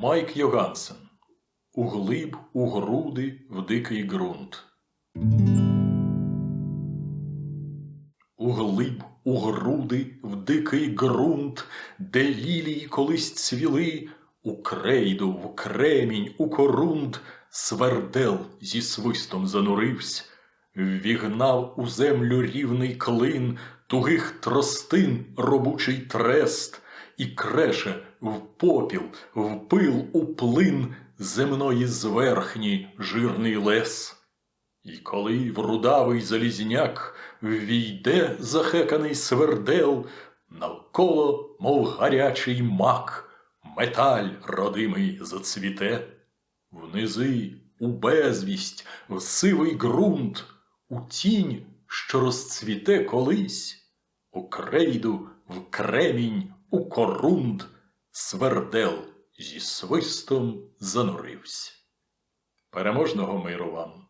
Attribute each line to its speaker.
Speaker 1: Майк Йогансен. Углиб у груди в дикий ґрунт. Углиб у груди в дикий ґрунт, де лілії колись цвіли, у крейду, в кремінь, у корунд, свердел зі свистом занурився, ввігнав у землю рівний клин, тугих тростин робучий трест, і креше в попіл, в пил, у плин земної зверхні жирний лес. І коли в рудавий залізняк ввійде захеканий свердел, навколо, мов гарячий мак, металь родимий зацвіте, внизи у безвість, в сивий ґрунт, у тінь, що розцвіте колись, у крейду, в кремінь, у корунд, свердел зі свистом занурився. Переможного миру вам!